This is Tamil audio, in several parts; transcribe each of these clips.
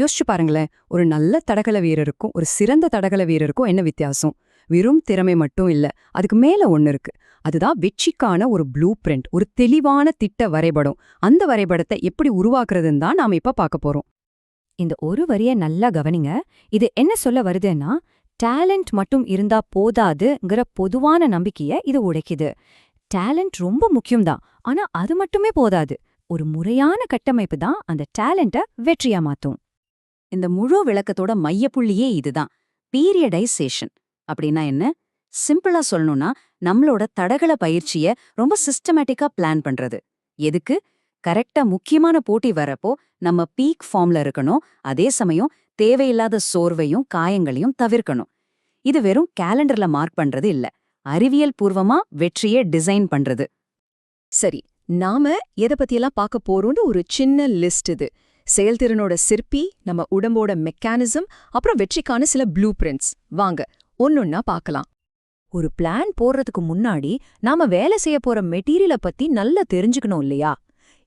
யோசிச்சு பாருங்களேன். ஒரு நல்ல தடகள வீரருக்கும் ஒரு சிறந்த தடகள வீரருக்கும் என்ன வித்தியாசம்? வெறும் திறமை மட்டும் இல்ல அதுக்கு மேல ஒன்று இருக்கு. அதுதான் வெற்றிக்கான ஒரு ப்ளூ பிரிண்ட் ஒரு தெளிவான திட்ட வரைபடம். அந்த வரைபடத்தை எப்படி உருவாக்குறதுன்னு தான் நாம இப்ப பார்க்க போறோம். இந்த ஒரு வரிய நல்லா கவனிங்க. இது என்ன சொல்ல வருதுன்னா டேலண்ட் மட்டும் இருந்தா போதாதுங்கிற பொதுவான நம்பிக்கைய இது உடைக்குது. டேலண்ட் ரொம்ப முக்கியம்தான் ஆனா அது மட்டுமே போதாது. ஒரு முறையான கட்டமைப்பு தான் அந்த டேலண்ட்டை வெற்றியா மாத்தும். இந்த முழு விளக்கத்தோட மையப்புள்ளியே இதுதான். பீரியடைசேஷன் அப்படின்னா என்ன? சிம்பிளா சொல்லணும்னா நம்மளோட தடகள பயிற்சிய ரொம்ப சிஸ்டமேட்டிக்கா பிளான் பண்றது. எதுக்கு? கரெக்டா முக்கியமான போட்டி வரப்போ நம்ம பீக் ஃபார்ம்ல இருக்கணும். அதே சமயம் தேவையில்லாத சோர்வையும் காயங்களையும் தவிர்க்கணும். இது வெறும் கேலண்டர்ல மார்க் பண்றது இல்ல. அறிவியல் பூர்வமா வெற்றியை டிசைன் பண்றது. சரி நாம எதை பத்தியெல்லாம் பார்க்க போறோம்னு ஒரு சின்ன லிஸ்ட் இது. செயல்திறனோட சிற்பி நம்ம உடம்போட மெக்கானிசம் அப்புறம் வெற்றிக்கான சில ப்ளூ பிரிண்ட்ஸ் வாங்க ஒன்னொன்னா பார்க்கலாம். ஒரு பிளான் போடுறதுக்கு முன்னாடி நாம வேலை செய்ய போற மெட்டீரியல பத்தி நல்லா தெரிஞ்சுக்கணும் இல்லையா?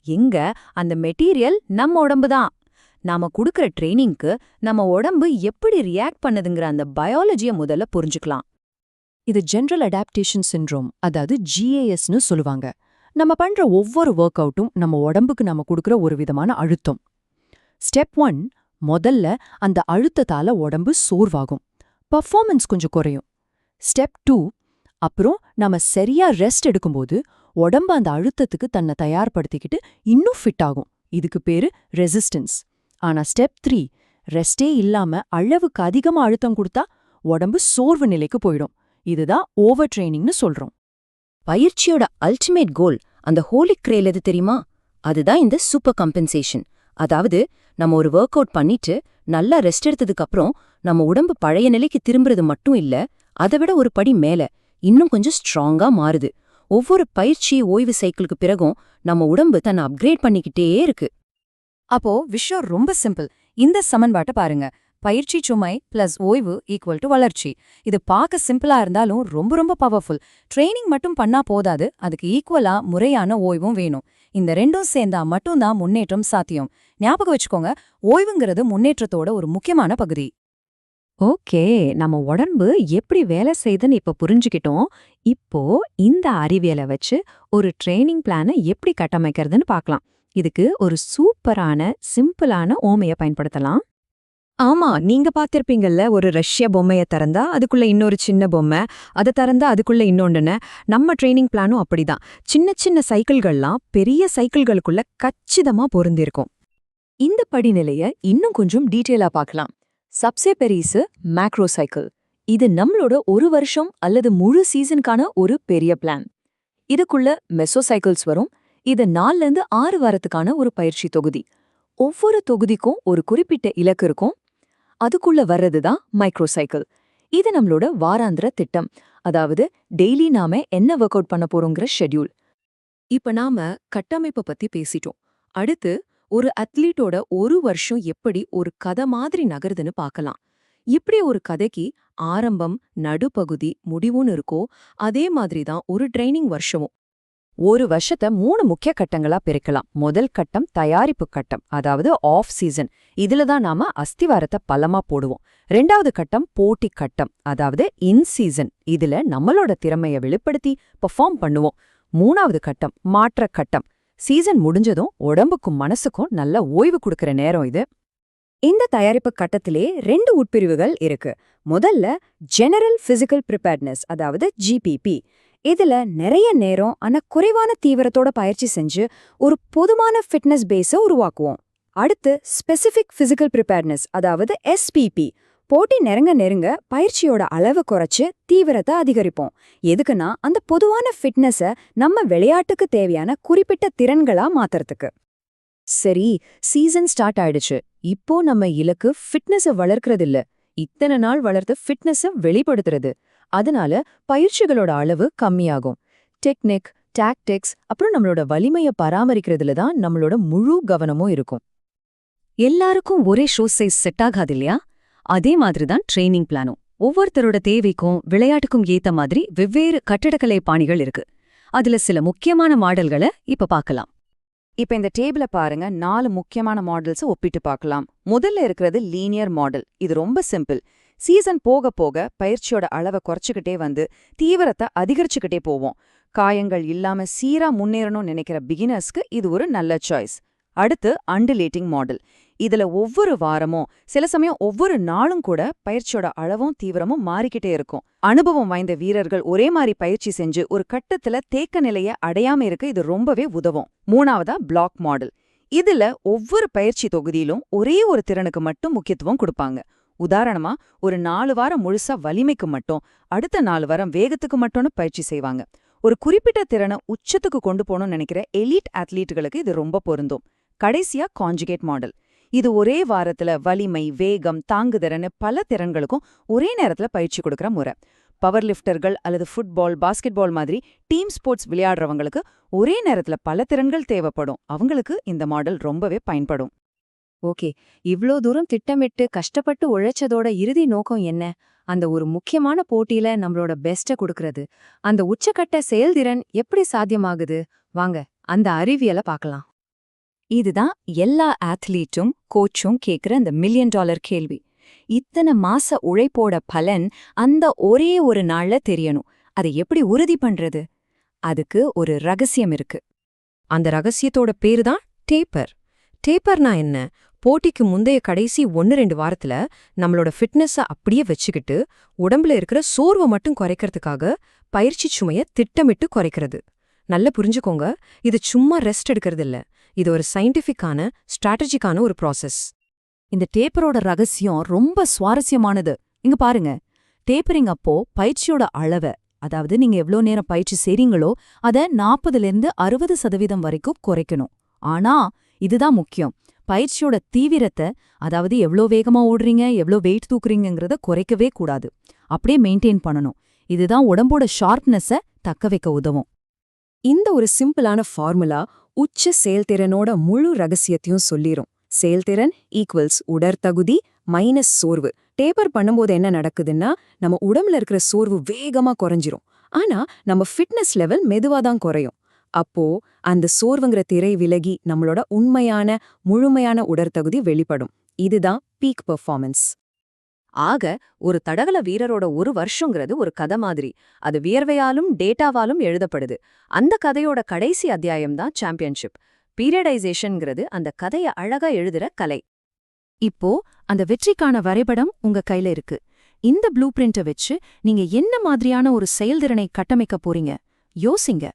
எங்க அந்த மெட்டீரியல் நம்ம உடம்பு தான். நாம கொடுக்கற ட்ரைனிங்க்கு நம்ம உடம்பு எப்படி ரியாக்ட் பண்ணுதுங்கிற அந்த பயாலஜிய முதல்ல புரிஞ்சுக்கலாம். இது ஜெனரல் அடாப்டேஷன் சிண்ட்ரோம் அதாவது ஜிஏஎஸ்னு சொல்லுவாங்க. நம்ம பண்ற ஒவ்வொரு ஒர்க் அவுட்டும் நம்ம உடம்புக்கு நம்ம கொடுக்குற ஒரு விதமான அழுத்தம். ஸ்டெப் ஒன் முதல்ல அந்த அழுத்தத்தால உடம்பு சோர்வாகும். பர்ஃபார்மன்ஸ் கொஞ்சம் குறையும். ஸ்டெப் டூ அப்புறம் நம்ம சரியா ரெஸ்ட் எடுக்கும்போது உடம்பு அந்த அழுத்தத்துக்கு தன்னை தயார்படுத்திக்கிட்டு இன்னும் ஃபிட் ஆகும். இதுக்கு பேரு ரெசிஸ்டன்ஸ் ஆனா ஸ்டெப் த்ரீ ரெஸ்டே இல்லாம அளவுக்கு அதிகமா அழுத்தம் கொடுத்தா உடம்பு சோர்வு நிலைக்கு போயிடும். இதுதான் ஓவர் ட்ரைனிங்னு சொல்றோம். பயிற்சியோட அல்டிமேட் கோல் அந்த ஹோலி கிரேல் எது தெரியுமா? அதுதான் இந்த சூப்பர் கம்பென்சேஷன் அதாவது நம்ம ஒரு ஒர்க் அவுட் பண்ணிட்டு நல்லா ரெஸ்ட் எடுத்ததுக்கு அப்புறம் நம்ம உடம்பு பழைய நிலைக்கு திரும்புறது மட்டும் இல்ல அதை விட ஒரு படி மேல இன்னும் கொஞ்சம் ஸ்ட்ராங்கா மாறுது. ஒவ்வொரு பயிற்சி ஓய்வு சைக்கிளுக்கு பிறகும் நம்ம உடம்பு தன்னை அப்கிரேட் பண்ணிக்கிட்டே இருக்கு. அப்போ விஷயம் ரொம்ப சிம்பிள் இந்த சமன்பாட்டை பாருங்க. பயிற்சி சுமை பிளஸ் ஓய்வு ஈக்குவல் டு வளர்ச்சி. இது பார்க்க சிம்பிளா இருந்தாலும் ரொம்ப ரொம்ப பவர்ஃபுல் ட்ரைனிங் மட்டும் பண்ணா போதாது அதுக்கு ஈக்குவலா முறையான ஓய்வும் வேணும். இந்த ரெண்டும் சேர்ந்தா மட்டும்தான் முன்னேற்றம் சாத்தியம். ஞாபகம் வச்சுக்கோங்க ஓய்வுங்கிறது முன்னேற்றத்தோட ஒரு முக்கியமான பகுதி. ஓகே நம்ம உடம்பு எப்படி வேலை செய்யுதுன்னு இப்ப புரிஞ்சுக்கிட்டோம். இப்போ இந்த அறிவியலை வச்சு ஒரு ட்ரைனிங் பிளானை எப்படி கட்டமைக்கிறதுன்னு பார்க்கலாம். இதுக்கு ஒரு சூப்பரான சிம்பிளான ஓமைய பயன்படுத்தலாம். ஆமா நீங்க பாத்திருப்பீங்கல்ல ஒரு ரஷ்ய பொம்மைய திறந்தா அதுக்குள்ள இன்னொரு சின்ன பொம்மை அதை திறந்தா அதுக்குள்ள இன்னொன்றுன்னு நம்ம ட்ரைனிங் பிளானும் அப்படிதான். சின்ன சின்ன சைக்கிள்கள்லாம் பெரிய சைக்கிள்களுக்குள்ள கச்சிதமா பொருந்திருக்கும். இந்த படிநிலைய இன்னும் கொஞ்சம் டீட்டெயிலா பார்க்கலாம். சப்சே பெரிசு மேக்ரோ சைக்கிள் இது நம்மளோட ஒரு வருஷம் அல்லது முழு சீசனுக்கான ஒரு பெரிய பிளான் இதுக்குள்ள மெசோ சைக்கிள்ஸ் வரும். இது நாலுல இருந்து ஆறு வாரத்துக்கான ஒரு பயிற்சி தொகுதி. ஒவ்வொரு தொகுதிக்கும் ஒரு குறிப்பிட்ட இலக்கு இருக்கும். அதுக்குள்ள வர்றதுதான் மைக்ரோ சைக்கிள் இது நம்மளோட வாராந்திர திட்டம். அதாவது டெய்லி நாம என்ன ஒர்க் அவுட் பண்ண போறோங்கிற ஷெட்யூல் இப்ப நாம கட்டமைப்பை பத்தி பேசிட்டோம். அடுத்து ஒரு அத்லீட்டோட ஒரு வருஷம் எப்படி ஒரு கதை மாதிரி நகருதுன்னு பார்க்கலாம். இப்படி ஒரு கதைக்கு ஆரம்பம் நடுப்பகுதி முடிவுன்னு இருக்கோ அதே மாதிரி தான் ஒரு ட்ரைனிங் வருஷமும். ஒரு வருஷத்தை மூணு முக்கிய கட்டங்களா பிரிக்கலாம். முதல் கட்டம் தயாரிப்பு கட்டம் அதாவது ஆஃப் சீசன் இதுல தான் நாம அஸ்திவாரத்தை பலமா போடுவோம். ரெண்டாவது கட்டம் போட்டி கட்டம் அதாவது இன் சீசன் இதுல நம்மளோட திறமைய வெளிப்படுத்தி பெர்ஃபார்ம் பண்ணுவோம். மூணாவது கட்டம் மாற்ற கட்டம். சீசன் முடிஞ்சதும் உடம்புக்கும் மனசுக்கும் நல்ல ஓய்வு கொடுக்கற நேரம் இது. இந்த தயாரிப்பு கட்டத்திலே ரெண்டு உட்பிரிவுகள் இருக்கு. முதல்ல ஜெனரல் பிசிக்கல் ப்ரிப்பேர்ட்னஸ் அதாவது ஜிபிபி இதுல நிறைய நேரம் ஆனா குறைவான தீவிரத்தோட பயிற்சி செஞ்சு ஒரு பொதுவான ஃபிட்னஸ் பேஸை உருவாக்குவோம். அடுத்து ஸ்பெசிபிக் பிசிக்கல் ப்ரிப்பேர்னஸ் அதாவது எஸ்பிபி போட்டி நெருங்க நெருங்க பயிற்சியோட அளவு குறைச்சு தீவிரத்தை அதிகரிப்போம். எதுக்குன்னா அந்த பொதுவான ஃபிட்னஸ நம்ம விளையாட்டுக்கு தேவையான குறிப்பிட்ட திறன்களா மாத்துறதுக்கு. சரி சீசன் ஸ்டார்ட் ஆயிடுச்சு. இப்போ நம்ம இலக்கு ஃபிட்னஸ வளர்க்கறது இல்ல இத்தனை நாள் வளர்த்த ஃபிட்னஸ வெளிப்படுத்துறது. அதனால பயிற்சிகளோட அளவு கம்மியாகும். டெக்னிக் டாக்டிக்ஸ் அப்புறம் நம்மளோட வலிமைய பராமரிக்கிறதுல தான் நம்மளோட முழு கவனமும் இருக்கும். எல்லாருக்கும் ஒரே ஷோ சைஸ் செட் ஆகாது இல்லையா? அதே மாதிரி தான் ட்ரைனிங் பிளானும் ஒவ்வொருத்தரோட தேவைக்கும் விளையாட்டுக்கும் ஏத்த மாதிரி வெவ்வேறு கட்டடக்கலை பாணிகள் இருக்கு. அதுல சில முக்கியமான மாடல்களை இப்ப பார்க்கலாம். இப்ப இந்த டேபிள பாருங்க. நாலு முக்கியமான மாடல்ஸ் ஒப்பிட்டு பார்க்கலாம். முதல்ல இருக்கிறது லீனியர் மாடல் இது ரொம்ப சிம்பிள் சீசன் போக போக பயிற்சியோட அளவை குறைச்சிக்கிட்டே வந்து தீவிரத்தை அதிகரிச்சுக்கிட்டே போவோம். காயங்கள் இல்லாம சீரா முன்னேறணும்னு நினைக்கிற பிகினர்ஸ்க்கு இது ஒரு நல்ல சாய்ஸ் அடுத்து அண்டுலேட்டிங் மாடல் இதுல ஒவ்வொரு வாரமும் சில சமயம் ஒவ்வொரு நாளும் கூட பயிற்சியோட அளவும் தீவிரமும் மாறிக்கிட்டே இருக்கும். அனுபவம் வாய்ந்த வீரர்கள் ஒரே மாதிரி பயிற்சி செஞ்சு ஒரு கட்டத்துல தேக்க நிலைய அடையாம இருக்க இது ரொம்பவே உதவும். மூணாவதா பிளாக் மாடல் இதுல ஒவ்வொரு பயிற்சி தொகுதியிலும் ஒரே ஒரு திறனுக்கு மட்டும் முக்கியத்துவம் கொடுப்பாங்க. உதாரணமா ஒரு நாலு வாரம் முழுசா வலிமைக்கு மட்டும் அடுத்த நாலு வாரம் வேகத்துக்கு மட்டும்னு பயிற்சி செய்வாங்க. ஒரு குறிப்பிட்ட திறனை உச்சத்துக்கு கொண்டு போகணும்னு நினைக்கிற எலீட் அத்லீட்டுகளுக்கு இது ரொம்ப பொருந்தும். கடைசியா காஞ்சுகேட் மாடல். இது ஒரே வாரத்துல வலிமை வேகம் தாங்குதிறன்னு பல திறன்களுக்கும் ஒரே நேரத்துல பயிற்சி கொடுக்கற முறை. பவர் லிஃப்டர்கள் அல்லது ஃபுட்பால் பாஸ்கெட்பால் மாதிரி டீம் ஸ்போர்ட்ஸ் விளையாடுறவங்களுக்கு ஒரே நேரத்துல பல திறன்கள் தேவைப்படும். அவங்களுக்கு இந்த மாடல் ரொம்பவே பயன்படும். ஓகே இவ்ளோ தூரம் திட்டமிட்டு கஷ்டப்பட்டு உழைச்சதோட இறுதி நோக்கம் என்ன? அந்த ஒரு முக்கியமான போட்டியில நம்மளோட பெஸ்ட கொடுக்கறது. அந்த உச்சக்கட்ட செயல்திறன் எப்படி சாத்தியமாகுது? வாங்க அந்த அறிவியலை பார்க்கலாம். இதுதான் எல்லா ஆத்லீட்டும் கோச்சும் கேக்குற அந்த மில்லியன் டாலர் கேள்வி. இத்தனை மாச உழைப்போட பலன் அந்த ஒரே ஒரு நாள்ல தெரியணும். அதை எப்படி உறுதி பண்றது? அதுக்கு ஒரு ரகசியம் இருக்கு. அந்த ரகசியத்தோட பேரு தான் டேப்பர் டேப்பர்னா என்ன? போட்டிக்கு முந்தைய கடைசி ஒன்னு ரெண்டு வாரத்துல நம்மளோட ஃபிட்னஸ அப்படியே வச்சுக்கிட்டு உடம்புல இருக்கிற சோர்வை மட்டும் குறைக்கிறதுக்காக பயிற்சி சுமைய திட்டமிட்டு குறைக்கிறது. நல்லா புரிஞ்சுக்கோங்க. இது சும்மா ரெஸ்ட் எடுக்கிறது இல்ல. இது ஒரு சயின்டிஃபிக்கான ஸ்ட்ராட்டஜிக்கான ஒரு ப்ராசஸ் இந்த டேப்பரோட ரகசியம் ரொம்ப சுவாரஸ்யமானது. இங்க பாருங்க. டேப்பரிங் அப்போ பயிற்சியோட அளவை அதாவது நீங்க எவ்ளோ நேரம் பயிற்சி செய்றீங்களோ அத நாற்பதுலேருந்து அறுபது சதவீதம் வரைக்கும் குறைக்கணும். ஆனா இதுதான் முக்கியம். பயிற்சியோட தீவிரத்தை அதாவது எவ்ளோ வேகமா ஓடுறீங்க எவ்ளோ வெயிட் தூக்குறீங்கிறத குறைக்கவே கூடாது. அப்படியே மெயின்டைன் பண்ணணும். இதுதான் உடம்போட ஷார்ப்னஸ தக்க வைக்க உதவும். இந்த ஒரு சிம்பிளான ஃபார்முலா உச்ச செயல்திறனோட முழு ரகசியத்தையும் சொல்லிரும். செயல்திறன் ஈக்குவல்ஸ் உடற்தகுதி மைனஸ் சோர்வு. டேப்பர் பண்ணும்போது என்ன நடக்குதுன்னா நம்ம உடம்புல இருக்கிற சோர்வு வேகமா குறைஞ்சிரும். ஆனா நம்ம ஃபிட்னஸ் லெவல் மெதுவா தான் குறையும். அப்போ அந்த சோர்வுங்கிற திரை விலகி நம்மளோட உண்மையான முழுமையான உடற்தகுதி வெளிப்படும். இதுதான் பீக் பெர்ஃபார்மன்ஸ் ஆக ஒரு தடகள வீரரோட ஒரு வருஷங்கிறது ஒரு கதை மாதிரி. அது வியர்வையாலும் டேட்டாவாலும் எழுதப்படுது. அந்த கதையோட கடைசி அத்தியாயம் தான் சாம்பியன்ஷிப் பீரியடைசேஷன்ங்கிறது அந்த கதைய அழகா எழுதுற கலை. இப்போ அந்த வெற்றிக்கான வரைபடம் உங்க கையில இருக்கு. இந்த ப்ளூ பிரிண்ட்டை வச்சு நீங்க என்ன மாதிரியான ஒரு செயல்திறனை கட்டமைக்க போறீங்க? யோசிங்க.